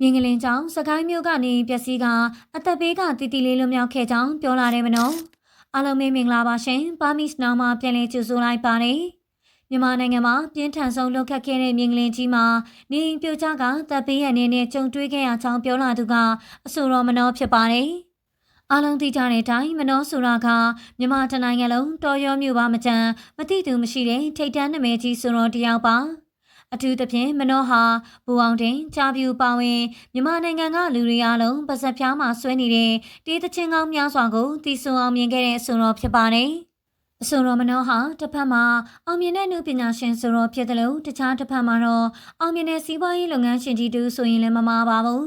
မြင်းကလင်းကြောင့်စကိုင်းမြို့ကနေပျက်စီးကအသက်ဘေးကတီတီလေးလွတ်မြောက်ခဲ့ကြောင်းပြောလာတယ်မနော်အားလုံးပဲမင်္ဂလာပါရှင်ပါမစ်နာမှာပြန်လည်ကြိုဆိုလိုက်ပါတယ်မြန်မာနိုင်ငံမှာပြင်းထန်ဆုံးလှုပ်ခတ်ခဲ့တဲ့မြင်းကလင်းကြီးမှာနေအိမ်ပြိုကျကတပ်ပေးရအနေနဲ့ကြုံတွေ့ခဲ့ရကြောင်းပြောလာသူကအဆိုတော်မနောဖြစ်ပါတယ်အားလုံးသိကြတဲ့အတိုင်းမနောဆိုတာကမြန်မာတနိုင်ငံလုံးတော်ရောမြို့ပါမကြံမတိသူမရှိတဲ့ထိတ်တန်းနာမည်ကြီးဆိုတော်တယောက်ပါ အထူးသဖြင့်မနောဟာဘူအောင်တင်ချာပြူပါဝင်မြန်မာနိုင်ငံကလူတွေအားလုံးပါဇက်ဖျားမှာဆွဲနေတဲ့တေးသချင်းကောင်းများစွာကိုတီဆွန်အောင်မြင်ခဲ့တဲ့အဆိုတော်ဖြစ်ပါတယ်အဆိုတော်မနောဟာတစ်ဖက်မှာအောင်မြင်တဲ့နုပညာရှင်ဆိုတော်ဖြစ်တယ်လို့တခြားတစ်ဖက်မှာတော့အောင်မြင်တဲ့စီးပွားရေးလုပ်ငန်းရှင်ကြီးတူဆိုရင်လည်းမမှားပါဘူး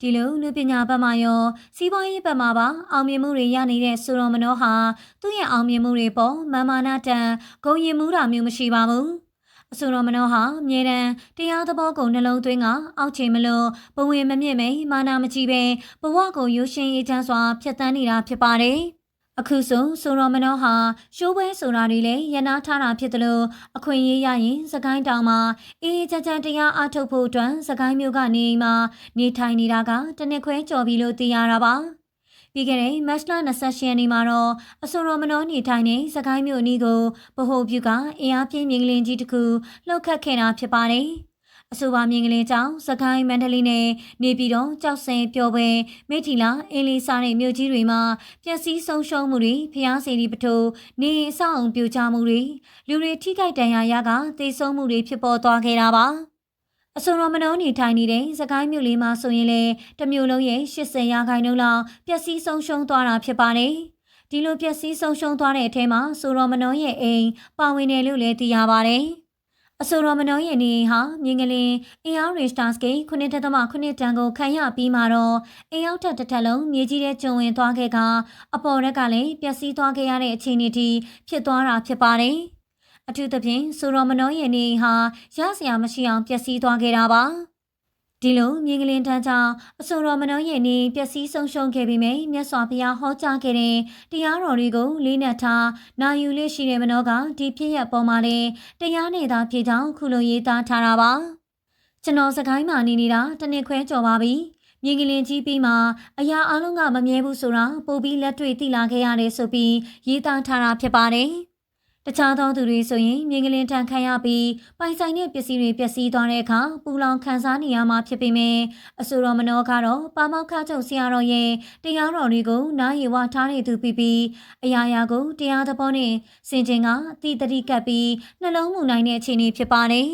ဒီလိုလူပညာဘက်မှာရောစီးပွားရေးဘက်မှာပါအောင်မြင်မှုတွေရနေတဲ့ဆိုတော်မနောဟာသူ့ရဲ့အောင်မြင်မှုတွေပေါ်မာမာနာတန်ဂုံရင်မှုတာမျိုးမရှိပါဘူး အဆိုတော်မနောဟာအမြဲတမ်းတရားသဘောကိုနှလုံးသွင်းကအောက်ချိန်မလို့ဘဝင်မမြင့်မိန်မာနာမကြီးပဲဘဝကိုရိုးရှင်းရေးချမ်းစွာဖြတ်တန်းနေတာဖြစ်ပါတယ်အခုဆိုဆိုတော်မနောဟာရှိုးပွဲဆိုတာတွေလည်းရနာထားတာဖြစ်တယ်လို့အခွင့်အရေးရရင်စကိုင်းတောင်မှာအေးအေးချမ်းချမ်းတရားအထုတ်ဖို့အတွက်စကိုင်းမြို့ကနေအိမ်မှာနေထိုင်နေတာကတစ်နှစ်ခွဲကျော်ပြီလို့သိရတာပါ ပြီးခဲ့တဲ့မတ်လ28ရက်နေ့မှာတော့အဆိုတော်မနောနေထိုင်နေစကိုင်းမြို့အနီးကိုဗဟိုပြုကအင်အားပြင်းမြင်းကလင်းကြီးတစ်ခုလှုပ်ခတ်ခဲ့တာဖြစ်ပါတယ်။အဆိုပါမြင်းကလေးကြောင့်စကိုင်းမန္တလေးနဲ့နေပြည်တော်ကြောက်စင်ပျော်ပွဲမိထီလာအင်းလေးစားတဲ့မြို့ကြီးတွေမှာပျက်စီးဆုံးရှုံးမှုတွေဖျားစီဒီပထိုးနေအဆောက်အုံပြိုကျမှုတွေလူတွေထိခိုက်ဒဏ်ရာရကသေဆုံးမှုတွေဖြစ်ပေါ်သွားခဲ့တာပါ။ အစုံတော်မနှောနေထိုင်နေတဲ့စကိုင်းမြို့လေးမှာဆိုရင်လေတမျိုးလုံးရဲ့80ရာခိုင်နှုန်းလောက်ပျက်စီးဆုံးရှုံးသွားတာဖြစ်ပါတယ်။ဒီလိုပျက်စီးဆုံးရှုံးသွားတဲ့အထဲမှာဆိုတော်မနှောရဲ့အိမ်ပါဝင်တယ်လို့လည်းသိရပါတယ်။အဆိုတော်မနှောရဲ့နေအိမ်ဟာမြင်းကလေးအင်အားရီစတာစကိ9တက်သမ9တန်ကိုခံရပြီးမှတော့အိမ်ရောက်ထက်တစ်ထက်လုံးမြေကြီးတဲ့ကျုံဝင်သွားခဲ့ကအပေါ်ရက်ကလည်းပျက်စီးသွားခဲ့ရတဲ့အခြေအနေထိဖြစ်သွားတာဖြစ်ပါတယ်။ အထူးသဖြင့်ဆိုတော်မနှောရဲ့နေအိမ်ဟာရစရာမရှိအောင်ပျက်စီးသွားခဲ့တာပါဒီလိုမြင်းကလင်းတန်းကြောင့်အဆိုတော်မနှောရဲ့နေပျက်စီးဆုံးရှုံးခဲ့ပြီးမြမြတ်စွာဘုရားဟောကြားခဲ့တဲ့တရားတော်တွေကိုလေးနက်ထားနာယူလေးရှိတဲ့မနှောကဒီဖြစ်ရပေါ်မှာလေတရားနေတာဖြစ်ကြောင်းခုလိုရေးသားထားတာပါကျွန်တော်စကိုင်းမှာနေနေတာတနစ်ခွဲကြော်ပါပြီမြင်းကလင်းကြီးပြီးမှအရာအလုံးကမမြဲဘူးဆိုတာပို့ပြီးလက်တွေ့သိလာခဲ့ရတယ်ဆိုပြီးရေးသားထားတာဖြစ်ပါတယ် တခြားသောသူတွေဆိုရင်မြင်းကလင်းထန်ခံရပြီးပိုင်ဆိုင်တဲ့ပစ္စည်းတွေပျက်စီးသွားတဲ့အခါပူလောင်ခံစားနေရမှာဖြစ်ပေမဲ့အဆိုတော်မနောကတော့ပါမောက်ခချုပ်ဆရာတော်ရဲ့တရားတော်တွေကိုနားရီဝထားနေသူပြီးပြီးအရာရာကိုတရားသဘောနဲ့စင်ကျင်ကအတိတတိကပ်ပြီးနှလုံးမူနိုင်တဲ့အခြေအနေဖြစ်ပါတယ်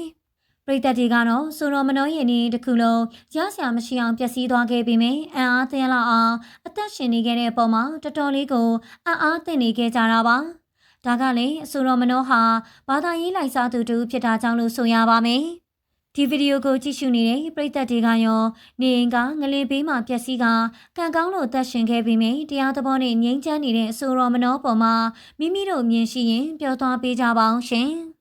ပရိသတ်တွေကတော့ဆိုတော်မနောရဲ့နေတစ်ခုလုံးရဆရာမရှိအောင်ပျက်စီးသွားခဲ့ပြီးမြအံ့အားသင်းလောက်အောင်အသက်ရှင်နေခဲ့တဲ့အပေါ်မှာတော်တော်လေးကိုအံ့အားသင့်နေခဲ့ကြတာပါ။ ဒါကလည်းအဆိုတော်မနောဟာဘာသာရေးလိုက်စားသူတူဖြစ်တာကြောင့်လို့ဆိုရပါမယ်။ဒီဗီဒီယိုကိုကြည့်ရှုနေတဲ့ပရိသတ်တွေကရောနေအိမ်ကငလင်ပေးမှပျက်စီးကကံကောင်းလို့သက်ရှင်ခဲ့ပြီးမြတရားသဘောနဲ့ငြိမ်းချမ်းနေတဲ့အဆိုတော်မနောပေါ်မှာမိမိတို့မြင်ရှိရင်ပြောသွားပေးကြပါအောင်ရှင်။